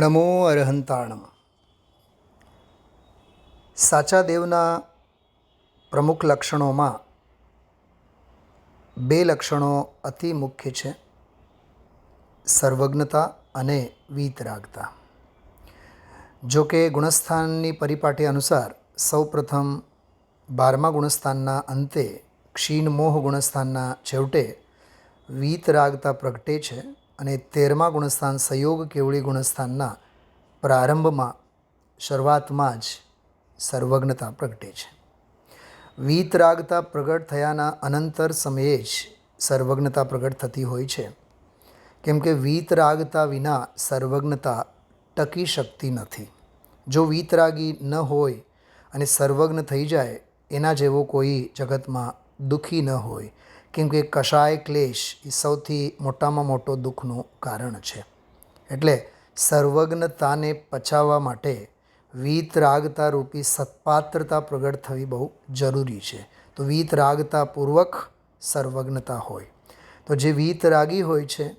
નમો અરહંતાણમ સાચા દેવના પ્રમુખ લક્ષણોમાં બે લક્ષણો અતિ મુખ્ય છે. સર્વજ્ઞતા અને વીતરાગતા. જો કે ગુણસ્થાનની પરિપાટી અનુસાર સૌપ્રથમ બારમા ગુણસ્થાનના અંતે ક્ષીણમોહ ગુણસ્થાનના છેવટે વીતરાગતા પ્રગટે છે. અને તેરમા ગુણસ્થાન સંયોગ કેવળી ગુણસ્થાનના પ્રારંભમાં શરૂઆતમાં જ સર્વજ્ઞતા પ્રગટે છે. વીતરાગતા પ્રગટ થયાના અનંતર સમયે જ સર્વજ્ઞતા પ્રગટ થતી હોય છે. કેમ કે વીતરાગતા વિના સર્વજ્ઞતા ટકી શકતી નથી. જો વીતરાગી ન હોય અને સર્વજ્ઞ થઈ જાય, એના જેવો કોઈ જગતમાં દુઃખી ન હોય કેમ કે કષાય ક્લેશ એ સૌથી મોટામાં મોટો દુઃખનું કારણ છે. એટલે સર્વજ્ઞતાને પચાવવા માટે વીતરાગતા રૂપી સત્પાત્રતા પ્રગટ થવી બહુ જરૂરી છે. તો વીતરાગતાપૂર્વક સર્વજ્ઞતા હોય. તો જે વીતરાગી હોય છે,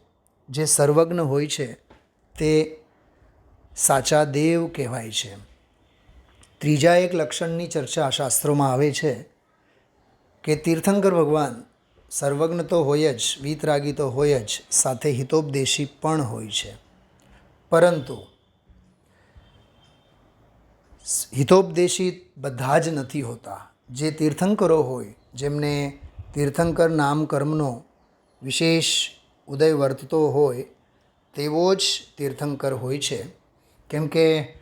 જે સર્વજ્ઞ હોય છે, તે સાચા દેવ કહેવાય છે. ત્રીજા એક લક્ષણની ચર્ચા શાસ્ત્રોમાં આવે છે કે તીર્થંકર ભગવાન સર્વજ્ઞ તો હોય જ, વીતરાગી તો હોય જ, સાથે હિતોપદેશી પણ હોય છે. પરંતુ હિતોપદેશી બધા જ નથી હોતા. જે તીર્થંકરો હોય, જેમને તીર્થંકર નામ કર્મનો વિશેષ ઉદય વર્તતો હોય તેવો જ તીર્થંકર હોય છે. કેમ કે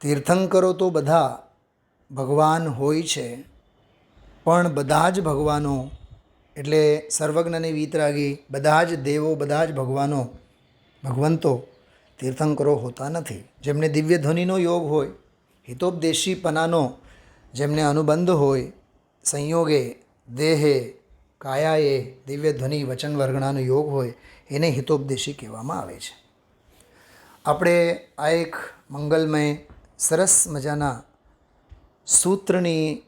તીર્થંકરો તો બધા ભગવાન હોય છે, પણ બધા જ ભગવાનો એટલે સર્વજ્ઞની વીતરાગી બધા જ દેવો, બધા જ ભગવાનો, ભગવંતો તીર્થંકરો હોતા નથી. જેમને દિવ્ય ધ્વનિનો યોગ હોય હિતોપદેશીપનાનો જેમને અનુબંધ હોય, સંયોગે, દેહે, કાયાએ દિવ્ય ધ્વનિ વચન વર્ગણાનો યોગ હોય, એને હિતોપદેશી કહેવામાં આવે છે. આપણે આ એક મંગલમય, સરસ મજાના સૂત્રની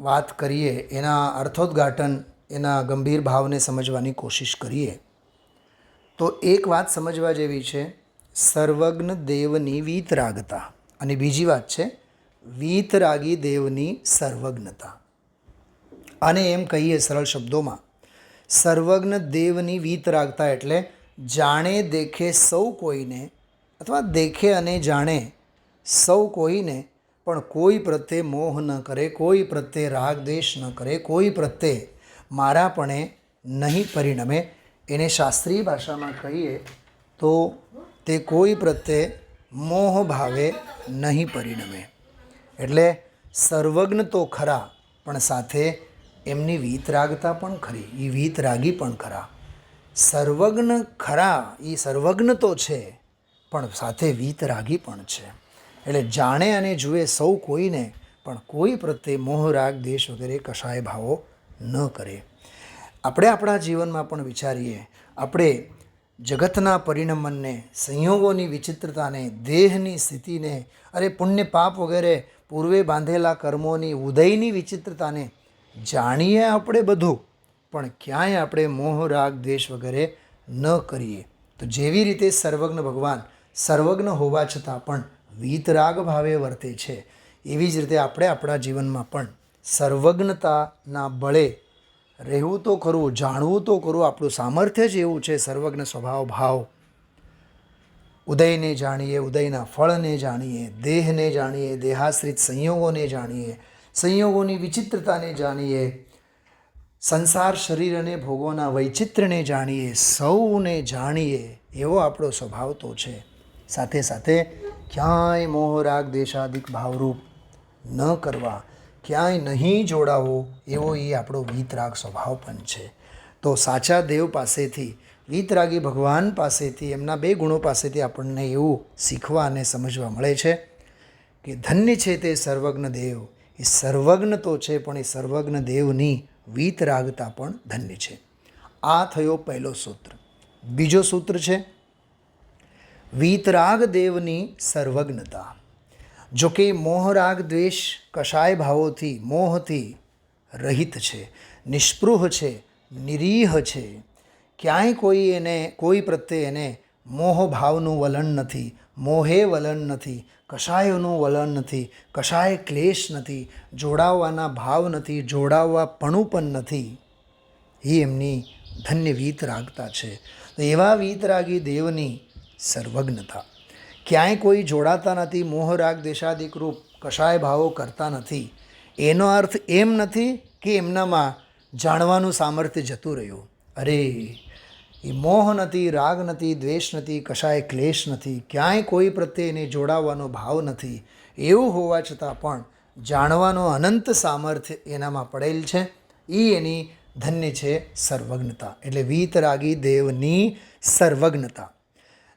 વાત કરીએ, એના અર્થોદ્ઘાટન એના ગંભીર ભાવને સમજવાની કોશિશ કરીએ. તો એક વાત સમજવા જેવી છે, સર્વજ્ઞ દેવની વીતરાગતા. અને બીજી વાત છે, વીતરાગી દેવની સર્વજ્ઞતા. અને એમ કહીએ સરળ શબ્દોમાં, સર્વજ્ઞ દેવની વીતરાગતા એટલે જાણે દેખે સૌ કોઈને અથવા દેખે અને જાણે સૌ કોઈને, પણ કોઈ પ્રત્યે મોહ ન કરે, કોઈ પ્રત્યે રાગ દ્વેષ ન કરે, કોઈ પ્રત્યે મારાપણે નહીં પરિણમે. એને શાસ્ત્રીય ભાષામાં કહીએ તો તે કોઈ પ્રત્યે મોહ ભાવે નહીં પરિણમે. એટલે સર્વજ્ઞ તો ખરા, પણ સાથે એમની વીતરાગતા પણ ખરી. એ વીતરાગી પણ ખરા. સર્વજ્ઞ ખરા એ સર્વજ્ઞ તો છે, પણ સાથે વીતરાગી પણ છે. એટલે જાણે અને જુએ સૌ કોઈને, પણ કોઈ પ્રત્યે મોહ રાગ દેશ વગેરે, કશાય ભાવો ન કરે. આપણે આપણા જીવનમાં પણ વિચારીએ, આપણે જગતના પરિણમનને, સંયોગોની વિચિત્રતાને, દેહની સ્થિતિને, અરે પુણ્ય પાપ વગેરે પૂર્વે બાંધેલા કર્મોની ઉદયની વિચિત્રતાને જાણીએ આપણે બધું, પણ ક્યાંય આપણે મોહ, રાગ, દ્વેષ વગેરે ન કરીએ. તો જેવી રીતે સર્વજ્ઞ ભગવાન સર્વજ્ઞ હોવા છતાં પણ વીતરાગ ભાવે વર્તે છે, એવી જ રીતે આપણે આપણા જીવનમાં પણ સર્વજ્ઞતાના બળે રહેવું તો ખરું, જાણવું તો ખરું, આપણું સામર્થ્ય જ એવું છે સર્વજ્ઞ સ્વભાવ, ભાવ. ઉદયને જાણીએ, ઉદયના ફળને જાણીએ, દેહને જાણીએ, દેહાશ્રિત સંયોગોને જાણીએ, સંયોગોની વિચિત્રતાને જાણીએ, સંસાર શરીર અને ભોગોના વૈચિત્ર્યને જાણીએ, સૌને જાણીએ, એવો આપણો સ્વભાવ તો છે. સાથે સાથે ક્યાંય મોહ, રાગ દેશાદિક ભાવરૂપ ન કરવા ક્યાંય નહીં જોડાવો, એવો એ આપણો વીતરાગ સ્વભાવ પણ છે. તો સાચા દેવ પાસેથી, વીતરાગી ભગવાન પાસેથી, એમના બે ગુણો પાસેથી આપણને એવું શીખવા અને સમજવા મળે છે કે ધન્ય છે તે સર્વજ્ઞ દેવ. એ સર્વજ્ઞ તો છે, પણ એ સર્વજ્ઞ દેવની વીતરાગતા પણ ધન્ય છે. આ થયો પહેલો સૂત્ર. બીજો સૂત્ર છે, વીતરાગ દેવની સર્વજ્ઞતા. જો કે મોહરાગ દ્વેષ કશાય ભાવોથી મોહથી રહિત છે, નિષ્પૃહ છે, નિરીહ છે. ક્યાંય કોઈ એને, કોઈ પ્રત્યે એને મોહ ભાવનું વલણ નથી, મોહે વલણ નથી, કશાયનું વલણ નથી, કશાય ક્લેશ નથી જોડાવવાના ભાવ નથી જોડાવવાપણું પણ નથી. એ એમની ધન્ય વીતરાગતા છે. તો એવા વીતરાગી દેવની સર્વજ્ઞતા. ક્યાંય કોઈ જોડાતા નથી મોહરાગ દેશાદિક રૂપ કશાય ભાવો કરતા નથી. એનો અર્થ એમ નથી કે એમનામાં જાણવાનું સામર્થ્ય જતું રહ્યું. અરે, એ મોહ નથી, રાગ નથી, દ્વેષ નથી, કશાય ક્લેશ નથી. ક્યાંય કોઈ પ્રત્યે એને જોડાવાનો ભાવ નથી. એવું હોવા છતાં પણ જાણવાનો અનંત સામર્થ્ય એનામાં પડેલ છે. એ એની ધન્ય છે સર્વજ્ઞતા. એટલે વીતરાગી દેવની સર્વજ્ઞતા.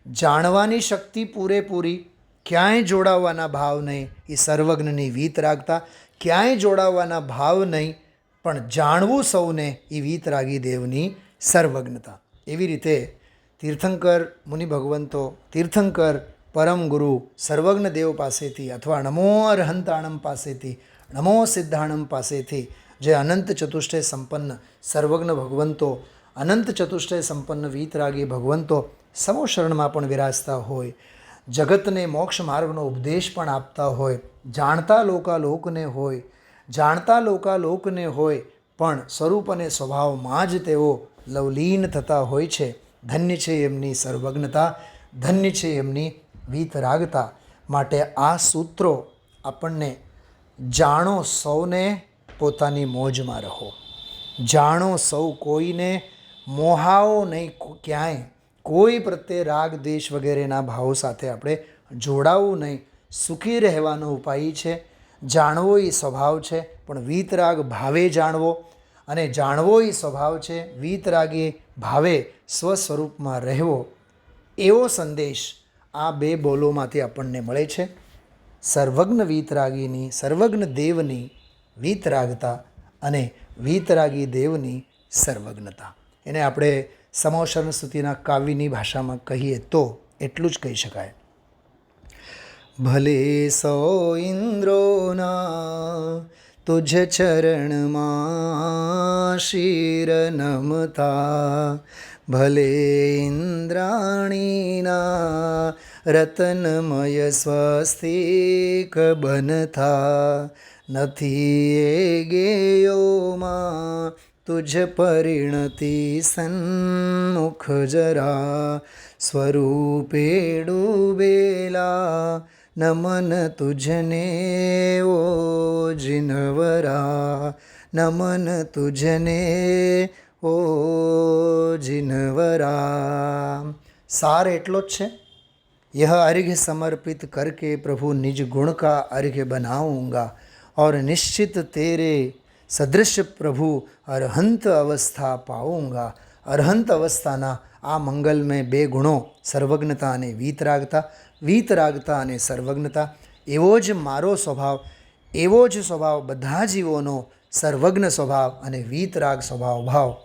જાણવાની શક્તિ પૂરેપૂરી, ક્યાંય જોડાવવાના ભાવ નહીં, એ સર્વજ્ઞની વીત રાખતા ક્યાંય જોડાવવાના ભાવ નહીં, પણ જાણવું સૌને એ વીતરાગી દેવની સર્વજ્ઞતા. એવી રીતે તીર્થંકર, મુનિ ભગવંતો, તીર્થંકર, પરમ ગુરુ, સર્વજ્ઞ દેવ પાસેથી અથવા નમો અરહંતાણમ પાસેથી, નમો સિદ્ધાણમ પાસેથી, જે અનંત ચતુષ્ટય સંપન્ન સર્વજ્ઞ ભગવંતો, અનંત ચતુષ્ટય સંપન્ન વીતરાગી ભગવંતો સમો શરણમાં પણ વિરાજતા હોય, જગતને મોક્ષ માર્ગનો ઉપદેશ પણ આપતા હોય, જાણતા લોકાલોકને હોય, જાણતા લોકાલોકને હોય, પણ સ્વરૂપ અને સ્વભાવમાં જ તેઓ લવલીન થતા હોય છે. ધન્ય છે એમની સર્વજ્ઞતા, ધન્ય છે એમની વીતરાગતા. માટે આ સૂત્રો આપણને જાણો સૌને પોતાની મોજમાં રહો. જાણો સૌ કોઈને, મોહાઓ નહીં ક્યાંય. કોઈ પ્રત્યે રાગ દેશ વગેરેના ભાવો સાથે આપણે જોડાવું નહીં. સુખી રહેવાનો ઉપાય છે. જાણવો એ સ્વભાવ છે, પણ વીતરાગ ભાવે જાણવો. અને જાણવો એ સ્વભાવ છે, વીતરાગે ભાવે સ્વસ્વરૂપમાં રહેવો. એવો સંદેશ આ બે બોલોમાંથી આપણને મળે છે. સર્વજ્ઞ વીતરાગીની, સર્વજ્ઞ દેવની વીતરાગતા અને વીતરાગી દેવની સર્વજ્ઞતા. એને આપણે સમોશરણ સ્તુતિના કાવ્યની ભાષામાં કહીએ તો એટલું જ કહી શકાય. ભલે સો ઇન્દ્રોના તુજ ચરણમાં શિર નમતા, ભલે ઇન્દ્રાણીના રતનમય સ્વસ્તિક બનતા, નથી એ ગેયોમાં તુજ પરિણતિ સન્મુખ જરા સ્વરૂપે ડૂબેલા નમન તુજને ઓ જીનવરા નમન તુજને ઓ જીનવરા સાર એટલો જ છે यह अर्घ्य समर्पित करके प्रभु निज गुण का अर्घ्य बनाऊंगा और निश्चित तेरे સદૃશ્ય પ્રભુ અરહંત અવસ્થા પાઉંગા. અરહંત અવસ્થાના આ મંગલમય બે ગુણો સર્વજ્ઞતા અને વીતરાગતા વીતરાગતા અને સર્વજ્ઞતા. એવો જ મારો સ્વભાવ, એવો જ સ્વભાવ બધા જીવોનો સર્વજ્ઞ સ્વભાવ અને વીતરાગ સ્વભાવ ભાવ.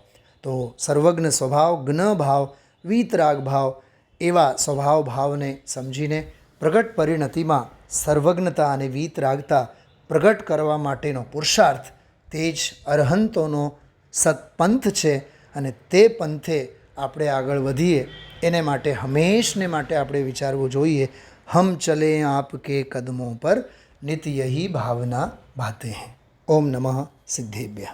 તો સર્વજ્ઞ સ્વભાવ, જ્ઞ ભાવ, વીતરાગ ભાવ એવા સ્વભાવ ભાવને સમજીને પ્રગટ પરિણતિમાં સર્વજ્ઞતા અને વીતરાગતા પ્રગટ કરવા માટેનો પુરુષાર્થ તે જ અરહંતોનો સત્પંથ છે અને તે પંથે આપણે આગળ વધીએ. એને માટે હંમેશને માટે આપણે વિચારવું જોઈએ, હમ ચલે આપકે કદમો પર નિત્યહી ભાવના ભાતે હૈ. ઓમ નમઃ સિદ્ધેભ્ય.